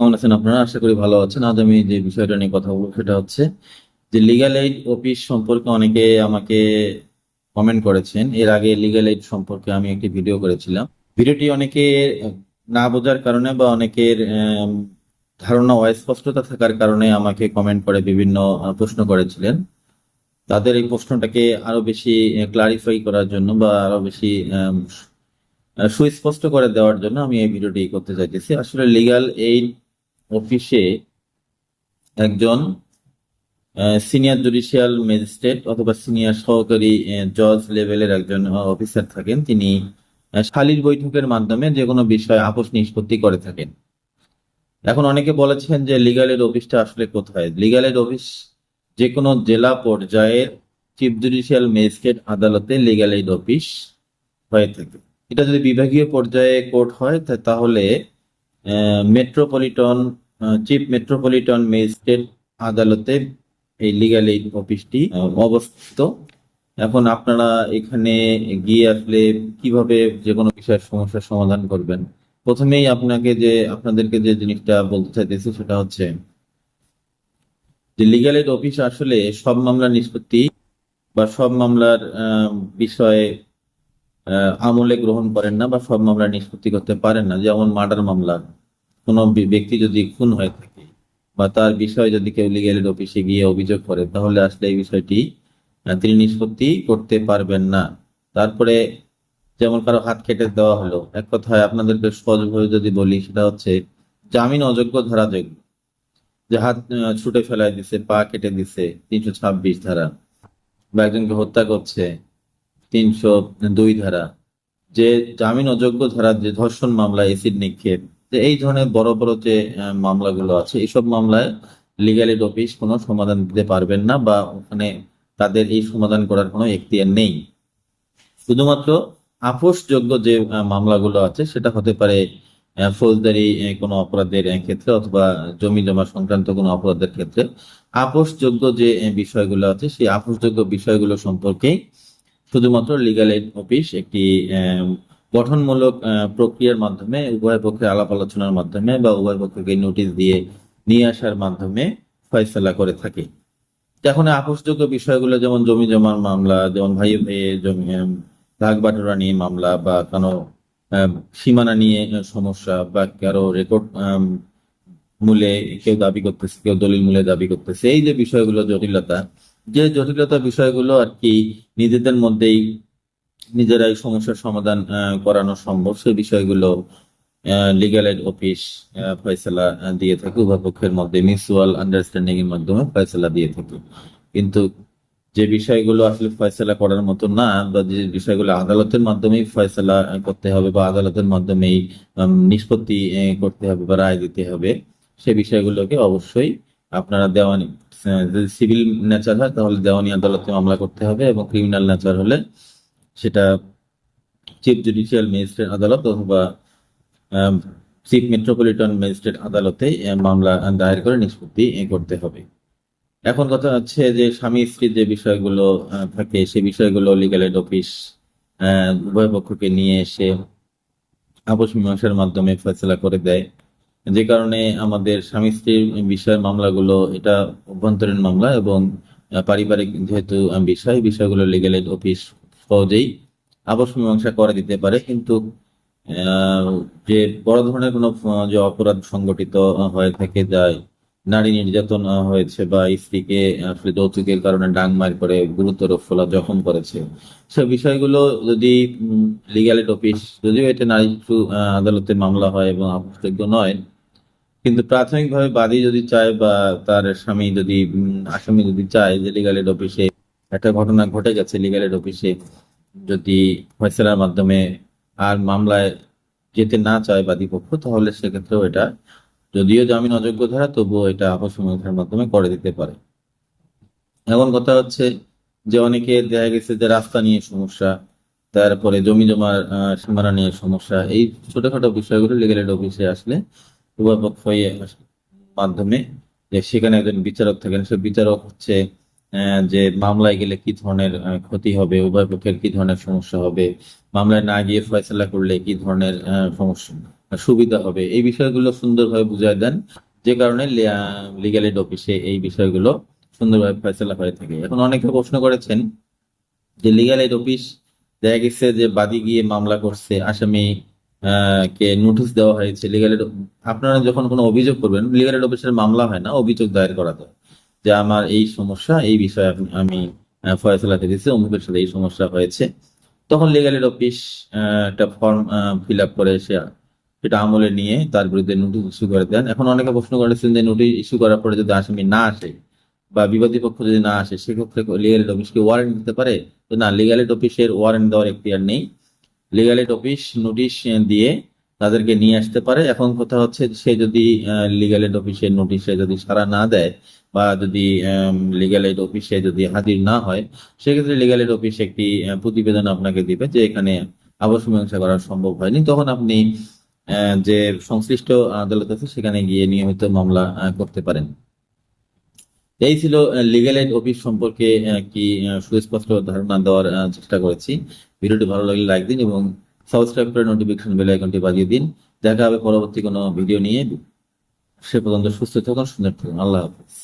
কেমন আছেন আপনারা? আশা করি ভালো আছেন। আজ আমি যে বিষয়টা নিয়ে কথা বলব সেটা হচ্ছে যে লিগাল এইড অফিস সম্পর্কে অনেকে আমাকে কমেন্ট করেছেন। এর আগে লিগাল এইড সম্পর্কে আমি একটি ভিডিও করেছিলাম। ভিডিওটি অনেকে না বোঝার কারণে বা অনেকের ধারণা অস্পষ্টতা থাকার কারণে আমাকে কমেন্ট করে বিভিন্ন প্রশ্ন করেছিলেন। তাদের এই প্রশ্নটাকে আরও বেশি ক্লারিফাই করার জন্য বা আরও বেশি সুস্পষ্ট করে দেওয়ার জন্য আমি এই ভিডিওটি করতে চাইতেছি। আসলে লিগ্যাল এইড অফিসে একজন সিনিয়র জুডিশিয়াল ম্যাজিস্ট্রেট অথবা সিনিয়র সহকারী জজ লেভেলের একজন অফিসার থাকেন। তিনি সালিস বৈঠকের মাধ্যমে যে কোনো বিষয়ে আপোষ নিষ্পত্তি করে থাকেন। এখন অনেকে বলেছেন যে লিগ্যাল এড অফিসটা আসলে কোথায়? লিগ্যাল এড অফিস যে কোনো জেলা পর্যায়ের চিফ জুডিশিয়াল ম্যাজিস্ট্রেট আদালতে লিগ্যাল এইড অফিস হয়ে থাকে। এটা যদি বিভাগীয় পর্যায়ে কোর্ট হয় তাহলে মেট্রোপলিটন চিফ মেট্রোপলিটন ম্যাজিস্ট্রেট আদালতে এই লিগ্যাল এইড অফিসটি অবস্থিত। এখন আপনারা এখানে গিয়ে আসলে কীভাবে যে কোনো বিষয়ের সমস্যার সমাধান করবেন? প্রথমেই আপনাকে যে, আপনাদেরকে যে জিনিসটা বলতে চাইতেছি সেটা হচ্ছে যে লিগ্যাল এইড অফিস আসলে সব মামলার নিষ্পত্তি বা সব মামলার বিষয়ে আমলে গ্রহণ করেন না বা সব মামলা নিষ্পত্তি করতে পারেন না। যেমন মার্ডার মামলা, কোনো ব্যক্তি যদি খুন হয়ে থাকে বা তার বিষয়ে যদি কেউ এইড অফিসে গিয়ে অভিযোগ করে, তাহলে আসলে এই বিষয়টি তিনি নিষ্পত্তি করতে পারবেন না। তারপরে যেমন কারও হাত কেটে দেওয়া হলো, এক কথায় আপনাদেরকে সহজভাবে যদি বলি, সেটা হচ্ছে জামিন অযোগ্য ধারা যোগ্য যে হাত ছুটে ফেলায় দিছে, পা কেটে দিছে, তিনশো ছাব্বিশ ধারা, বা একজনকে হত্যা করছে তিনশো দুই ধারা, যে জামিন অযোগ্য ধারা যে ধর্ষণ মামলা এসিড নিক্ষেপ, যে এই ধরনের বড় বড় যে মামলাগুলো আছে এইসব মামলায় লিগ্যাল এইড অফিস কোনো সমাধান দিতে পারবেন না বা ওখানে তাদের এই সমাধান করার কোনো এখতিয়ার নেই। শুধুমাত্র আপোষযোগ্য যে মামলাগুলো আছে, সেটা হতে পারে ফৌজদারি কোনো অপরাধের ক্ষেত্রে অথবা জমি জমা সংক্রান্ত কোনো অপরাধের ক্ষেত্রে, আপোষযোগ্য যে বিষয়গুলো আছে, সেই আপোষযোগ্য বিষয়গুলো সম্পর্কে শুধুমাত্র লিগাল এইড অফিস একটি গঠনমূলক প্রক্রিয়ার মাধ্যমে, উভয় পক্ষের আলাপ আলোচনার মাধ্যমে বা উভয় পক্ষকে নোটিশ দিয়ে নিয়ে আসার মাধ্যমে ফয়সালা করে থাকে। এখন আপোষযোগ্য বিষয়গুলো যেমন জমি জমার মামলা, যেমন ভাই ভাই জমি ভাগ বাটোয়ারা নিয়ে মামলা বা কোনো সীমানা নিয়ে সমস্যা বা কারও রেকর্ড মূলে কেউ দাবি করতেছে, কেউ দলিল মূলে দাবি করতেছে, এই যে বিষয়গুলো জটিলতা যে জটিলতা বিষয়গুলো আর কি নিজেদের মধ্যেই নিজেরাই সমস্যার সমাধান করানো সম্ভব, সেই বিষয়গুলো লিগ্যাল এড অফিস ফয়সালা দিয়ে থাকে। উভয় পক্ষের মধ্যে মিউচুয়াল আন্ডারস্ট্যান্ডিং এর মাধ্যমে ফয়সালা দিয়ে থাকে। কিন্তু যে বিষয়গুলো আসলে ফয়সালা করার মতো না, বা যে বিষয়গুলো আদালতের মাধ্যমেই ফয়সালা করতে হবে, বা আদালতের মাধ্যমেই নিষ্পত্তি করতে হবে, বা রায় দিতে হবে, সে বিষয়গুলোকে অবশ্যই আপনারা দেওয়ানি যদি সিভিল নেচার হয়, তাহলে দেওয়ানি আদালতে মামলা করতে হবে এবং ক্রিমিনাল নেচার হলে সেটা চিফ জুডিশিয়াল ম্যাজিস্ট্রেট আদালত অথবা চিফ মেট্রোপলিটন ম্যাজিস্ট্রেট আদালতে মামলা দায়ের করে নিষ্পত্তি করতে হবে। এখন কথা হচ্ছে যে স্বামী স্ত্রীর যে বিষয়গুলো থাকে সেই বিষয়গুলো লিগ্যাল এড অফিস উভয় পক্ষকে নিয়ে এসে আপোষ মীমাংসার মাধ্যমে ফয়সলা করে দেয়। যে কারণে আমাদের স্বামী স্ত্রীর বিষয়ের মামলাগুলো এটা অভ্যন্তরীণ মামলা এবং পারিবারিক যেহেতু বিষয়, বিষয়গুলো লিগ্যাল এড অফিস সহজেই আপোষ মীমাংসা করে দিতে পারে। কিন্তু যে বড় ধরনের কোনো যে অপরাধ সংগঠিত হয়ে থাকে যায় নারী নির্যাতন হয়েছে বা স্ত্রীকে আসলে যৌতুকের কারণে ডাংমার করে গুরুতর ফোলা জখম করেছে, সে বিষয়গুলো যদি লিগ্যাল এড অফিস যদিও এটা নারী আদালতে মামলা হয় এবং আপোষযোগ্য নয় কিন্তু প্রাথমিকভাবে বাদী যদি চায় বা তার স্বামী যদি আসামি যদি চায় যে লিগ্যাল এড অফিসে একটা ঘটনা ঘটে গেছে লিগ্যাল এড অফিসে যদি ফয়সালার মাধ্যমে আর মামলায় যেতে না চায় বাদী পক্ষ, তাহলে সেক্ষেত্রেও এটা যদিও জামিন অযোগ্য ধারা, তবুও এটা আপোষ মাধ্যমে করে দিতে পারে। এখন কথা হচ্ছে যে অনেকে দেখা গেছে যে রাস্তা নিয়ে সমস্যা, তারপরে জমি জমার সীমানা নিয়ে সমস্যা, এই ছোটখাটো বিষয়গুলো লিগ্যাল এড অফিসে আসলে উভয় পক্ষই মাধ্যমে যে সেখানে একজন বিচারক থাকেন সে বিচারক হচ্ছে যে মামলায় গেলে কি ধরনের ক্ষতি হবে, উভয় পক্ষের কি ধরনের সমস্যা হবে, মামলায় না গিয়ে ফয়সালা করলে কি ধরনের সমস্যা, সুবিধা হবে, এই বিষয়গুলো সুন্দরভাবে বুঝায় দেন। যে কারণে লিগ্যাল এড অফিসে এই বিষয়গুলো সুন্দরভাবে ফয়সলা হয়ে থাকে। এখন অনেকে প্রশ্ন করেছেন যে লিগ্যাল এড অফিস দেখা গেছে যে বাদী গিয়ে মামলা করছে আসামি কে নোটিশ দেওয়া হয়েছে লিগ্যাল এড আপনারা যখন কোনো অভিযোগ করবেন লিগ্যাল এড অফিসের মামলা হয় না, অভিযোগ দায়ের করা যে আমার এই সমস্যা, এই বিষয়ে আমি ফয়সলাতে দিচ্ছি অমুকের সাথে এই সমস্যা হয়েছে। তখন লিগ্যাল এড অফিস একটা ফর্ম ফিল আপ করে সে সেটা আমলে নিয়ে তার বিরুদ্ধে নোটিশ ইস্যু করে দেন। এখন অনেকে প্রশ্ন করেছেন যে নোটিশ ইস্যু করার পরে যদি আসামি না আসে বা বিবাদী পক্ষ যদি না আসে, সেক্ষেত্রে লিগ্যাল এড অফিসকে ওয়ারেন্ট দিতে পারে? তো না লিগ্যাল এড অফিসের ওয়ারেন্ট দেওয়ার এখতিয়ার নেই। লিগ্যাল এড অফিস নোটিশ দিয়ে তাদেরকে নিয়ে আসতে পারে। এখন কথা হচ্ছে সে যদি লিগ্যাল এড অফিসের নোটিশে যদি সাড়া না দেয় বা যদি লিগ্যাল এড অফিসে যদি হাজির না হয়, সেক্ষেত্রে লিগ্যাল এড অফিস একটি প্রতিবেদন আপনাকে দিবে যে এখানে আবাস মীমাংসা করা সম্ভব হয়নি। তখন আপনি যে সংশ্লিষ্ট আদালত আছে সেখানে গিয়ে নিয়মিত মামলা করতে পারেন। এই ছিল লিগ্যাল এড অফিস সম্পর্কে কি সুস্পষ্ট ধারণা দেওয়ার চেষ্টা করেছি। ভিডিওটি ভালো লাগলে লাইক দিন এবং সাবস্ক্রাইব করে নোটিফিকেশন বেল আইকনটি বাজিয়ে দিন। দেখা হবে পরবর্তী কোনো ভিডিও নিয়ে। সে পর্যন্ত সুস্থ থাকুন, সুন্দর থাকুন। আল্লাহ হাফিজ।